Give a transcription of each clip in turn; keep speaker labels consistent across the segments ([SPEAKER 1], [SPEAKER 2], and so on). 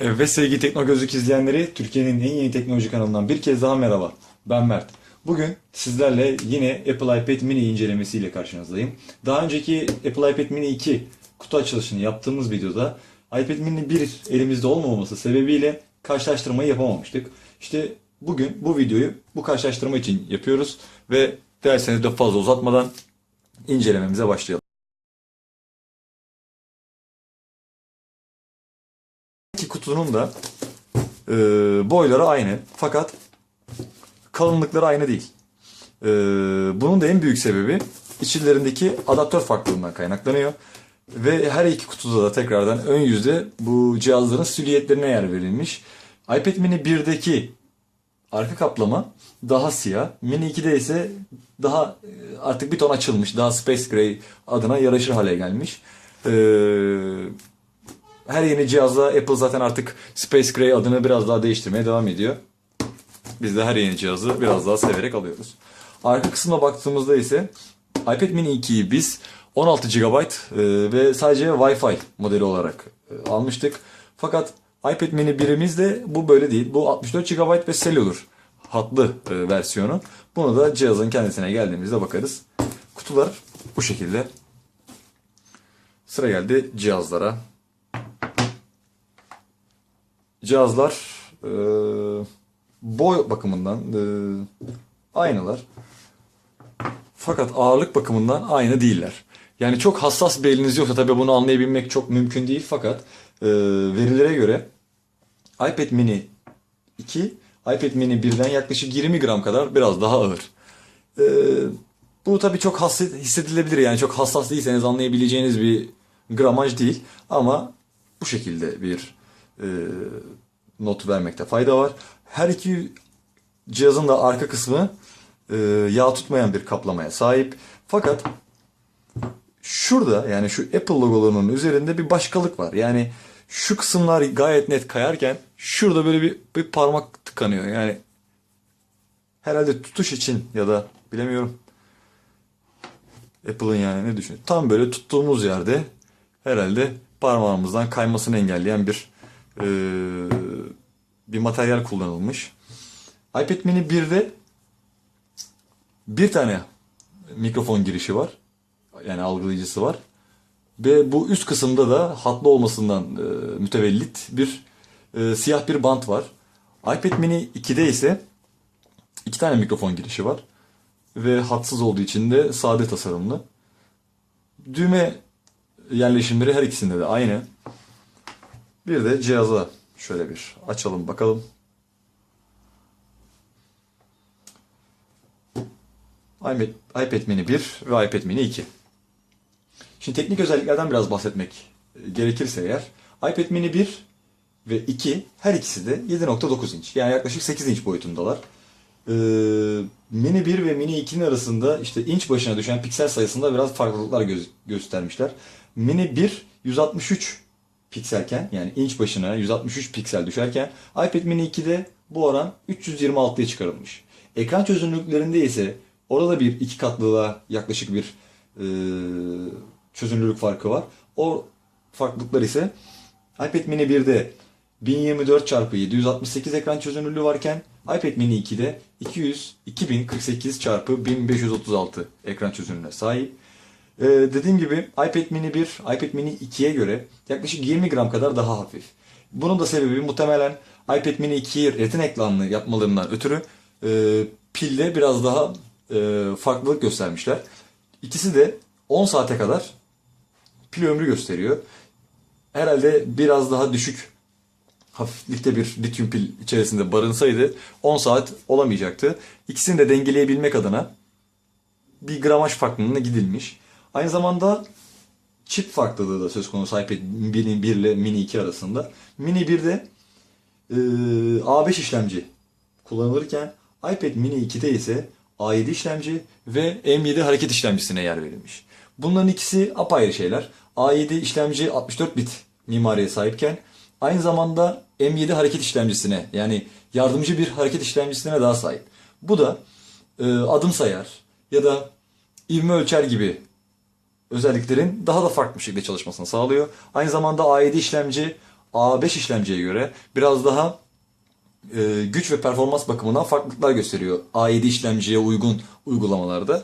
[SPEAKER 1] Evet ve sevgili Tekno Gözlük izleyenleri Türkiye'nin en yeni teknoloji kanalından bir kez daha merhaba. Ben Mert. Bugün sizlerle yine Apple iPad mini incelemesiyle karşınızdayım. Daha önceki Apple iPad mini 2 kutu açılışını yaptığımız videoda iPad mini 1 elimizde olmaması sebebiyle karşılaştırmayı yapamamıştık. İşte bugün bu videoyu bu karşılaştırma için yapıyoruz ve derseniz de fazla uzatmadan incelememize başlayalım. Kutunun da e, boyları aynı fakat kalınlıkları aynı değil. E, bunun da en büyük sebebi içlerindeki adaptör farklılığından kaynaklanıyor. Ve her iki kutuda da tekrardan ön yüzde bu cihazların silüetlerine yer verilmiş. iPad mini 1'deki arka kaplama daha siyah. Mini 2'de ise daha e, artık bir ton açılmış. Daha Space Gray adına yaraşır hale gelmiş. Eee her yeni cihazda Apple zaten artık Space Gray adını biraz daha değiştirmeye devam ediyor. Biz de her yeni cihazı biraz daha severek alıyoruz. Arka kısmına baktığımızda ise iPad mini 2'yi biz 16 GB e, ve sadece Wi-Fi modeli olarak e, almıştık. Fakat iPad mini 1'imiz de bu böyle değil. Bu 64 GB ve cellular hatlı e, versiyonu. Bunu da cihazın kendisine geldiğimizde bakarız. Kutular bu şekilde. Sıra geldi cihazlara. Cihazlar e, boy bakımından e, aynılar. Fakat ağırlık bakımından aynı değiller. Yani çok hassas bir eliniz yoksa tabii bunu anlayabilmek çok mümkün değil fakat e, verilere göre iPad mini 2 iPad mini 1'den yaklaşık 20 gram kadar biraz daha ağır. E, bu tabii çok hasset, hissedilebilir yani çok hassas değilseniz anlayabileceğiniz bir gramaj değil ama bu şekilde bir e, not vermekte fayda var. Her iki cihazın da arka kısmı e, yağ tutmayan bir kaplamaya sahip. Fakat şurada yani şu Apple logolarının üzerinde bir başkalık var. Yani şu kısımlar gayet net kayarken şurada böyle bir, bir parmak tıkanıyor. Yani herhalde tutuş için ya da bilemiyorum. Apple'ın yani ne düşünüyor? Tam böyle tuttuğumuz yerde herhalde parmağımızdan kaymasını engelleyen bir e, bir materyal kullanılmış. iPad mini 1'de bir tane mikrofon girişi var. Yani algılayıcısı var. Ve bu üst kısımda da hatlı olmasından e, mütevellit bir e, siyah bir bant var. iPad mini 2'de ise iki tane mikrofon girişi var. Ve hatsız olduğu için de sade tasarımlı. Düğme yerleşimleri her ikisinde de aynı. Bir de cihaza şöyle bir açalım bakalım. iPad, mini 1 ve iPad mini 2. Şimdi teknik özelliklerden biraz bahsetmek e, gerekirse eğer iPad mini 1 ve 2 her ikisi de 7.9 inç. Yani yaklaşık 8 inç boyutundalar. Ee, mini 1 ve mini 2'nin arasında işte inç başına düşen piksel sayısında biraz farklılıklar gö- göstermişler. Mini 1 163 pikselken yani inç başına 163 piksel düşerken iPad mini 2'de bu oran 326'ya çıkarılmış. Ekran çözünürlüklerinde ise orada bir iki katlılığa yaklaşık bir e, çözünürlük farkı var. O farklılıklar ise iPad mini 1'de 1024 x 768 ekran çözünürlüğü varken iPad mini 2'de 200 2048 x 1536 ekran çözünürlüğüne sahip. Ee, dediğim gibi iPad mini 1, iPad mini 2'ye göre yaklaşık 20 gram kadar daha hafif. Bunun da sebebi muhtemelen iPad mini 2'yi retina ekranlı yapmalarından ötürü e, pilde biraz daha e, farklılık göstermişler. İkisi de 10 saate kadar pil ömrü gösteriyor. Herhalde biraz daha düşük hafiflikte bir lityum pil içerisinde barınsaydı 10 saat olamayacaktı. İkisini de dengeleyebilmek adına bir gramaj farklılığına gidilmiş. Aynı zamanda çip farklılığı da söz konusu iPad mini 1 ile mini 2 arasında. Mini 1'de e, A5 işlemci kullanılırken iPad mini 2'de ise A7 işlemci ve M7 hareket işlemcisine yer verilmiş. Bunların ikisi apayrı şeyler. A7 işlemci 64 bit mimariye sahipken aynı zamanda M7 hareket işlemcisine yani yardımcı bir hareket işlemcisine daha sahip. Bu da e, adım sayar ya da ivme ölçer gibi özelliklerin daha da farklı bir şekilde çalışmasını sağlıyor. Aynı zamanda A7 işlemci A5 işlemciye göre biraz daha e, güç ve performans bakımından farklılıklar gösteriyor. A7 işlemciye uygun uygulamalarda.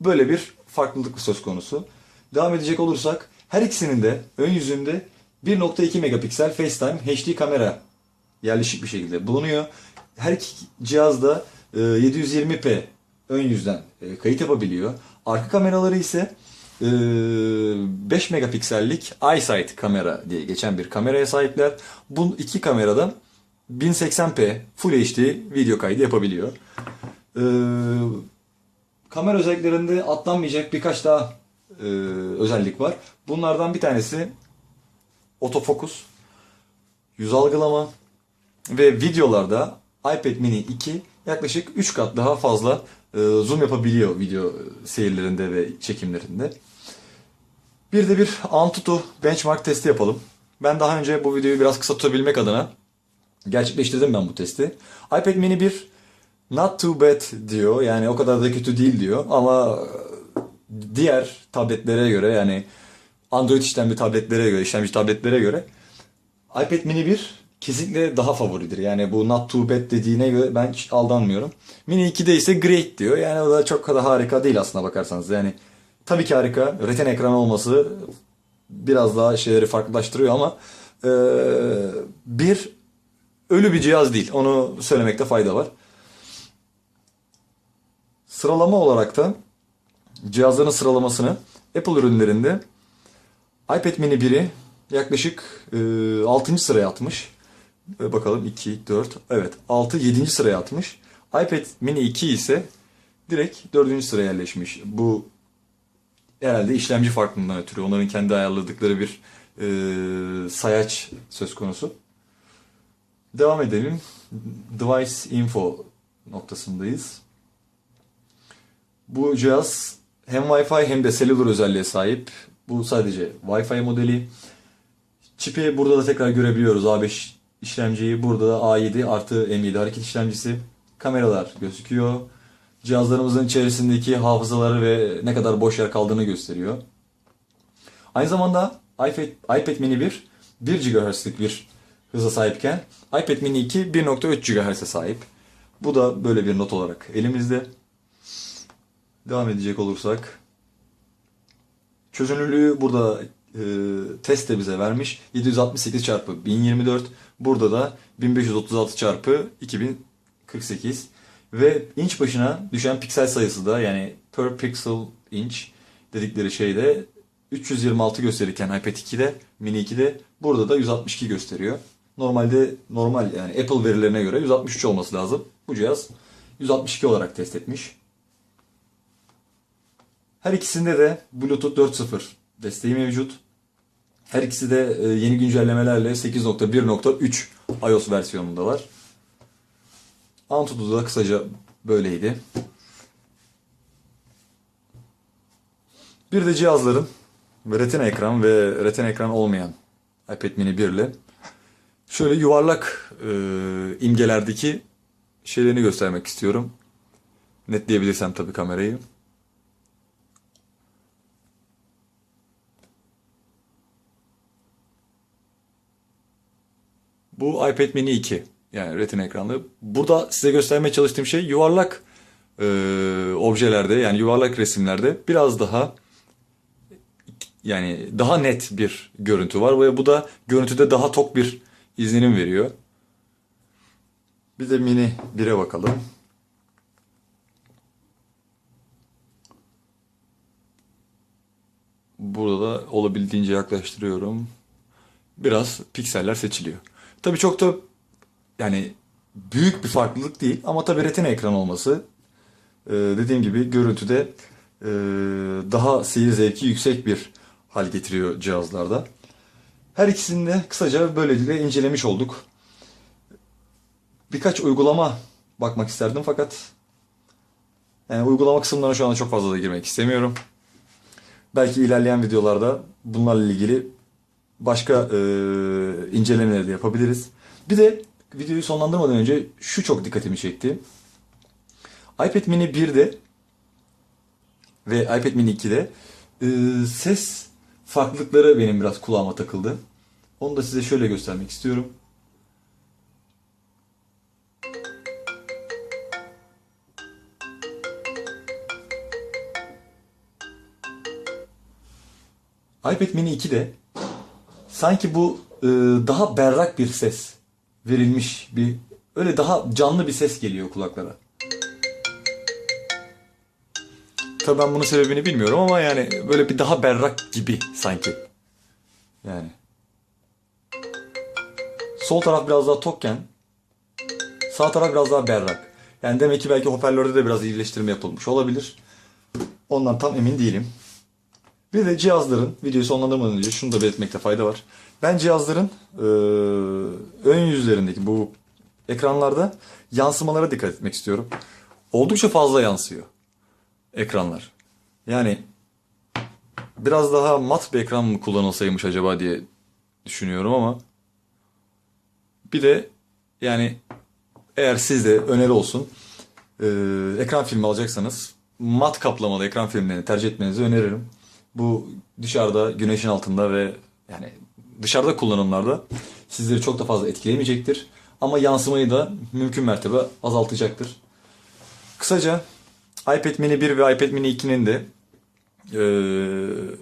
[SPEAKER 1] Böyle bir farklılık söz konusu. Devam edecek olursak her ikisinin de ön yüzünde 1.2 megapiksel FaceTime HD kamera yerleşik bir şekilde bulunuyor. Her iki cihazda e, 720p ön yüzden e, kayıt yapabiliyor. Arka kameraları ise e, 5 megapiksellik iSight kamera diye geçen bir kameraya sahipler. Bu iki kameradan 1080p Full HD video kaydı yapabiliyor. E, kamera özelliklerinde atlanmayacak birkaç daha e, özellik var. Bunlardan bir tanesi otofokus, yüz algılama ve videolarda iPad mini 2 yaklaşık 3 kat daha fazla zoom yapabiliyor video seyirlerinde ve çekimlerinde. Bir de bir Antutu benchmark testi yapalım. Ben daha önce bu videoyu biraz kısa tutabilmek adına gerçekleştirdim ben bu testi. iPad mini 1 not too bad diyor. Yani o kadar da kötü değil diyor. Ama diğer tabletlere göre yani Android işlemci tabletlere göre, işlemci tabletlere göre iPad mini 1 kesinlikle daha favoridir. Yani bu not too bad dediğine göre ben hiç aldanmıyorum. Mini 2'de ise great diyor. Yani o da çok kadar harika değil aslına bakarsanız. Yani tabii ki harika. Retina ekran olması biraz daha şeyleri farklılaştırıyor ama e, bir ölü bir cihaz değil. Onu söylemekte fayda var. Sıralama olarak da cihazların sıralamasını Apple ürünlerinde iPad mini 1'i yaklaşık e, 6. sıraya atmış. E, bakalım 2, 4, evet 6, 7. sıraya atmış. iPad mini 2 ise direkt 4. sıraya yerleşmiş. Bu herhalde işlemci farklılığından ötürü. Onların kendi ayarladıkları bir e, sayaç söz konusu. Devam edelim. Device info noktasındayız. Bu cihaz hem Wi-Fi hem de cellular özelliğe sahip. Bu sadece Wi-Fi modeli. Çipi burada da tekrar görebiliyoruz. A5 işlemciyi. Burada da A7 artı M7 hareket işlemcisi. Kameralar gözüküyor. Cihazlarımızın içerisindeki hafızaları ve ne kadar boş yer kaldığını gösteriyor. Aynı zamanda iPad, iPad mini 1 1 GHz'lik bir hıza sahipken iPad mini 2 1.3 GHz'e sahip. Bu da böyle bir not olarak elimizde. Devam edecek olursak çözünürlüğü burada e, test de bize vermiş. 768 çarpı 1024. Burada da 1536 çarpı 2048. Ve inç başına düşen piksel sayısı da yani per pixel inch dedikleri şeyde 326 gösterirken iPad 2'de, Mini 2'de burada da 162 gösteriyor. Normalde normal yani Apple verilerine göre 163 olması lazım. Bu cihaz 162 olarak test etmiş. Her ikisinde de Bluetooth 4.0 desteği mevcut. Her ikisi de e, yeni güncellemelerle 8.1.3 iOS versiyonundalar. Antutu da kısaca böyleydi. Bir de cihazların retina ekran ve retina ekran olmayan iPad mini 1 ile şöyle yuvarlak e, imgelerdeki şeylerini göstermek istiyorum. Netleyebilirsem tabii kamerayı. Bu iPad mini 2. Yani retina ekranlı. Burada size göstermeye çalıştığım şey yuvarlak e, objelerde yani yuvarlak resimlerde biraz daha yani daha net bir görüntü var ve bu da görüntüde daha tok bir izlenim veriyor. Bir de mini 1'e bakalım. Burada da olabildiğince yaklaştırıyorum. Biraz pikseller seçiliyor. Tabii çok da yani büyük bir farklılık değil ama tabii retina ekran olması e, dediğim gibi görüntüde e, daha seyir zevki yüksek bir hal getiriyor cihazlarda. Her ikisini de kısaca böylelikle incelemiş olduk. Birkaç uygulama bakmak isterdim fakat yani uygulama kısımlarına şu anda çok fazla da girmek istemiyorum. Belki ilerleyen videolarda bunlarla ilgili başka e, incelemeleri de yapabiliriz. Bir de videoyu sonlandırmadan önce şu çok dikkatimi çekti. iPad mini 1'de ve iPad mini 2'de e, ses farklılıkları benim biraz kulağıma takıldı. Onu da size şöyle göstermek istiyorum. iPad mini 2'de sanki bu e, daha berrak bir ses verilmiş bir öyle daha canlı bir ses geliyor kulaklara. Tabii ben bunun sebebini bilmiyorum ama yani böyle bir daha berrak gibi sanki. Yani. Sol taraf biraz daha tokken sağ taraf biraz daha berrak. Yani demek ki belki hoparlörde de biraz iyileştirme yapılmış olabilir. Ondan tam emin değilim. Bir de cihazların videoyu sonlandırmadan önce şunu da belirtmekte fayda var. Ben cihazların eee, ön yüzlerindeki bu ekranlarda yansımalara dikkat etmek istiyorum. Oldukça fazla yansıyor ekranlar. Yani biraz daha mat bir ekran mı kullanılsaymış acaba diye düşünüyorum ama bir de yani eğer sizde öneri olsun eee, ekran filmi alacaksanız mat kaplamalı ekran filmlerini tercih etmenizi öneririm. Bu dışarıda güneşin altında ve yani dışarıda kullanımlarda sizleri çok da fazla etkilemeyecektir. Ama yansımayı da mümkün mertebe azaltacaktır. Kısaca iPad mini 1 ve iPad mini 2'nin de eee,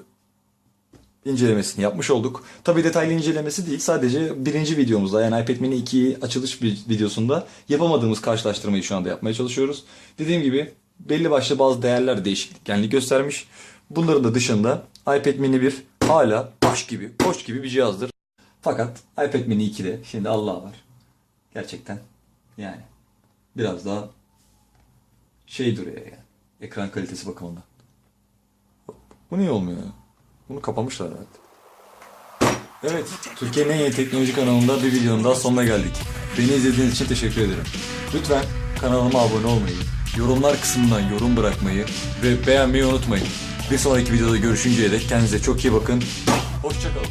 [SPEAKER 1] incelemesini yapmış olduk. Tabii detaylı incelemesi değil. Sadece birinci videomuzda yani iPad mini 2 açılış videosunda yapamadığımız karşılaştırmayı şu anda yapmaya çalışıyoruz. Dediğim gibi belli başlı bazı değerler değişiklik göstermiş. Bunların da dışında iPad mini 1 hala baş gibi, koç gibi bir cihazdır. Fakat iPad mini 2'de şimdi Allah var. Gerçekten yani biraz daha şey duruyor yani. Ekran kalitesi bakımından. Bu niye olmuyor ya? Bunu kapamışlar herhalde. Evet, Türkiye'nin en yeni teknoloji kanalında bir videonun daha sonuna geldik. Beni izlediğiniz için teşekkür ederim. Lütfen kanalıma abone olmayı, yorumlar kısmından yorum bırakmayı ve beğenmeyi unutmayın. Bir sonraki videoda görüşünceye dek kendinize çok iyi bakın. Hoşçakalın.